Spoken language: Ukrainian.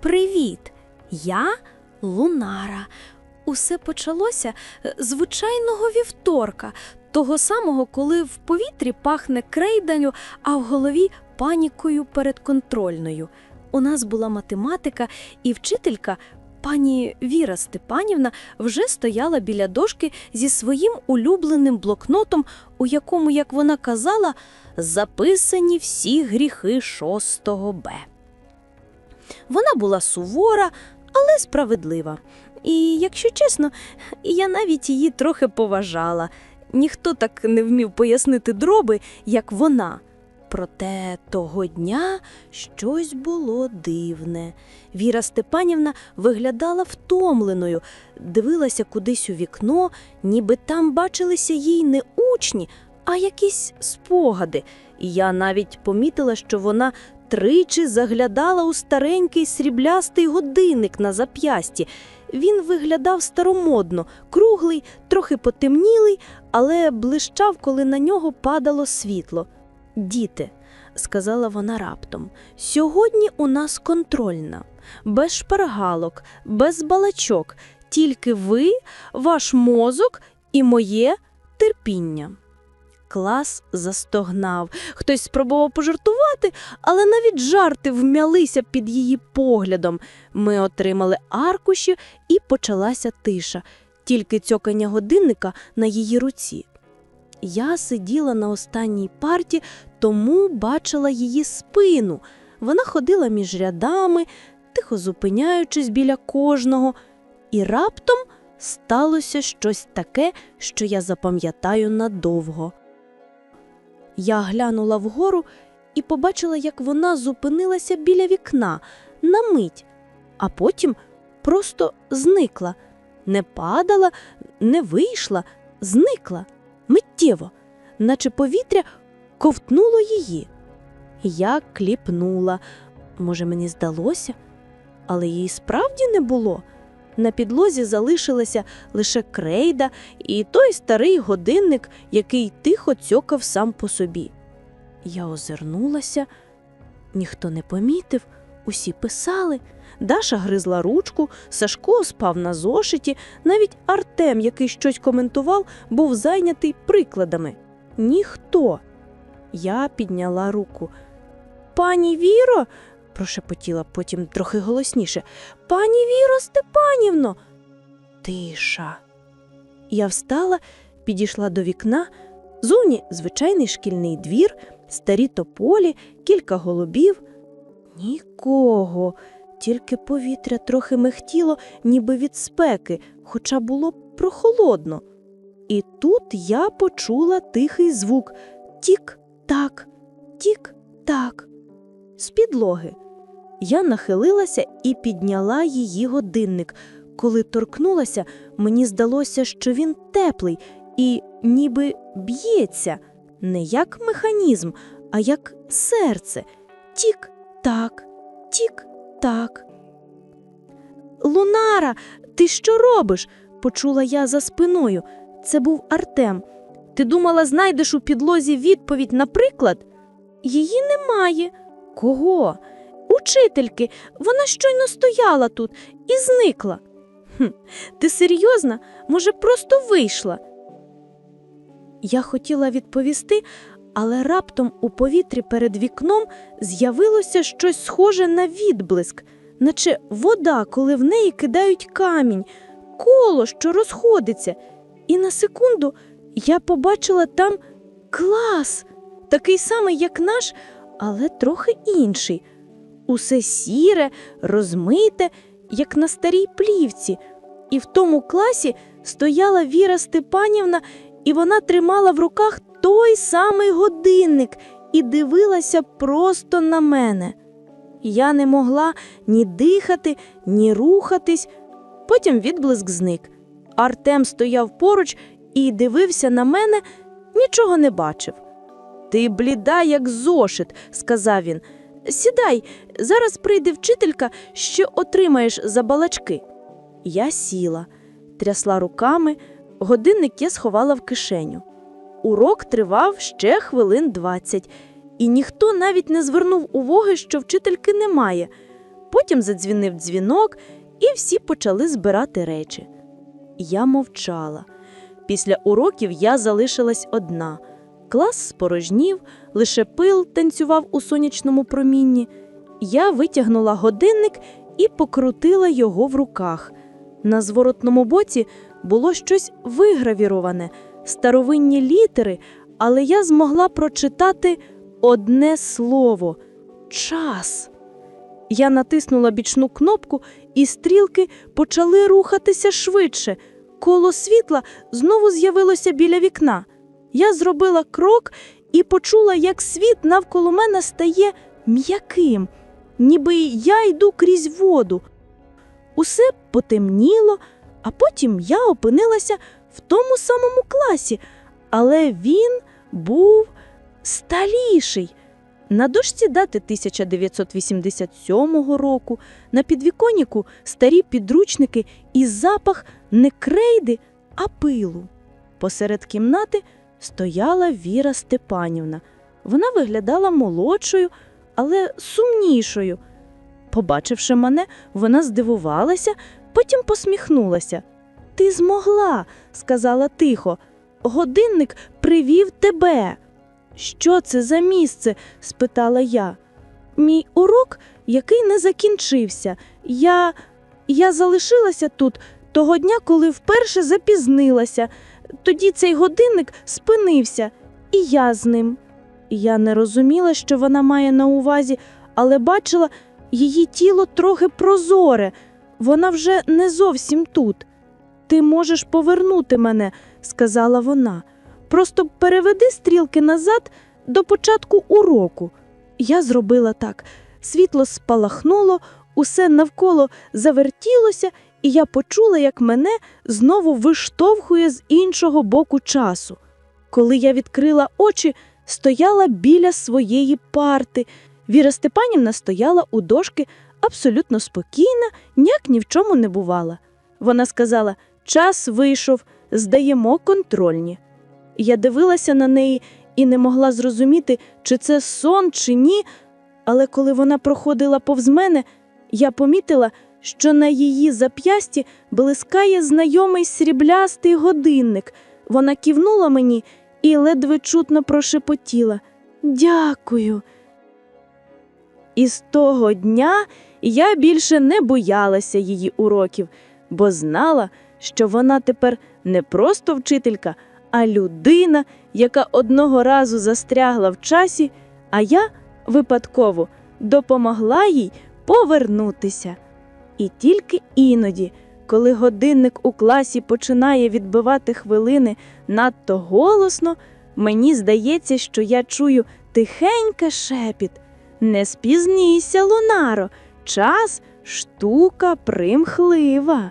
Привіт! Я Лунара. Усе почалося е, звичайного вівторка, того самого, коли в повітрі пахне крейданю, а в голові панікою перед контрольною. У нас була математика, і вчителька, пані Віра Степанівна, вже стояла біля дошки зі своїм улюбленим блокнотом, у якому, як вона казала, записані всі гріхи 6 Б. Вона була сувора, але справедлива. І, якщо чесно, я навіть її трохи поважала. Ніхто так не вмів пояснити дроби, як вона. Проте того дня щось було дивне. Віра Степанівна виглядала втомленою, дивилася кудись у вікно, ніби там бачилися їй не учні, а якісь спогади. І я навіть помітила, що вона тричі заглядала у старенький сріблястий годинник на зап'ясті. Він виглядав старомодно, круглий, трохи потемнілий, але блищав, коли на нього падало світло. Діти, сказала вона раптом, сьогодні у нас контрольна, без шпаргалок, без балачок, тільки ви, ваш мозок і моє терпіння. Клас застогнав. Хтось спробував пожартувати, але навіть жарти вмялися під її поглядом. Ми отримали аркуші і почалася тиша, тільки цьокання годинника на її руці. Я сиділа на останній парті, тому бачила її спину. Вона ходила між рядами, тихо зупиняючись біля кожного, і раптом сталося щось таке, що я запам'ятаю надовго. Я глянула вгору і побачила, як вона зупинилася біля вікна на мить, а потім просто зникла. Не падала, не вийшла, зникла миттєво, наче повітря ковтнуло її. Я кліпнула. Може, мені здалося, але її справді не було. На підлозі залишилася лише крейда і той старий годинник, який тихо цьокав сам по собі. Я озирнулася, ніхто не помітив, усі писали. Даша гризла ручку, Сашко спав на зошиті, навіть Артем, який щось коментував, був зайнятий прикладами. Ніхто. Я підняла руку. Пані Віро, прошепотіла потім трохи голосніше. Пані Віро Степанівно. Тиша. Я встала, підійшла до вікна. Зовні звичайний шкільний двір, старі тополі, кілька голубів. Нікого, тільки повітря трохи мехтіло, ніби від спеки, хоча було прохолодно. І тут я почула тихий звук тік-так, тік-так. З підлоги. Я нахилилася і підняла її годинник. Коли торкнулася, мені здалося, що він теплий і ніби б'ється, не як механізм, а як серце. Тік-так, тік-так. Лунара, ти що робиш? почула я за спиною. Це був Артем. Ти думала, знайдеш у підлозі відповідь, наприклад? Її немає. Кого? Учительки. Вона щойно стояла тут і зникла. Хм, ти серйозна? Може, просто вийшла? Я хотіла відповісти, але раптом у повітрі перед вікном з'явилося щось схоже на відблиск, наче вода, коли в неї кидають камінь, коло, що розходиться. І на секунду я побачила там клас, такий самий, як наш, але трохи інший. Усе сіре, розмите, як на старій плівці. І в тому класі стояла Віра Степанівна, і вона тримала в руках той самий годинник і дивилася просто на мене. Я не могла ні дихати, ні рухатись. Потім відблиск зник. Артем стояв поруч і дивився на мене, нічого не бачив. Ти бліда, як зошит, сказав він. Сідай, зараз прийде вчителька, що отримаєш за балачки. Я сіла, трясла руками, годинник я сховала в кишеню. Урок тривав ще хвилин двадцять, і ніхто навіть не звернув уваги, що вчительки немає. Потім задзвінив дзвінок, і всі почали збирати речі. Я мовчала. Після уроків я залишилась одна. Клас спорожнів, лише пил танцював у сонячному промінні. Я витягнула годинник і покрутила його в руках. На зворотному боці було щось вигравіроване, старовинні літери, але я змогла прочитати одне слово час. Я натиснула бічну кнопку, і стрілки почали рухатися швидше. Коло світла знову з'явилося біля вікна. Я зробила крок і почула, як світ навколо мене стає м'яким, ніби я йду крізь воду. Усе потемніло, а потім я опинилася в тому самому класі, але він був сталіший. На дошці дати 1987 року, на підвіконнику старі підручники і запах не крейди, а пилу. Посеред кімнати стояла Віра Степанівна. Вона виглядала молодшою, але сумнішою. Побачивши мене, вона здивувалася, потім посміхнулася. Ти змогла, сказала тихо. Годинник привів тебе. Що це за місце? спитала я. Мій урок, який не закінчився. Я. Я залишилася тут того дня, коли вперше запізнилася. Тоді цей годинник спинився, і я з ним. Я не розуміла, що вона має на увазі, але бачила, її тіло трохи прозоре. Вона вже не зовсім тут. Ти можеш повернути мене, сказала вона. Просто переведи стрілки назад до початку уроку. Я зробила так. Світло спалахнуло, усе навколо завертілося, і я почула, як мене знову виштовхує з іншого боку часу. Коли я відкрила очі, стояла біля своєї парти. Віра Степанівна стояла у дошки абсолютно спокійна, ніяк ні в чому не бувала. Вона сказала: час вийшов, здаємо контрольні. Я дивилася на неї і не могла зрозуміти, чи це сон, чи ні. Але коли вона проходила повз мене, я помітила, що на її зап'ясті блискає знайомий сріблястий годинник. Вона кивнула мені і ледве чутно прошепотіла Дякую. І з того дня я більше не боялася її уроків, бо знала, що вона тепер не просто вчителька, а людина, яка одного разу застрягла в часі, а я випадково допомогла їй повернутися. І тільки іноді, коли годинник у класі починає відбивати хвилини надто голосно, мені здається, що я чую тихеньке шепіт. Не спізнійся, Лунаро, час штука примхлива.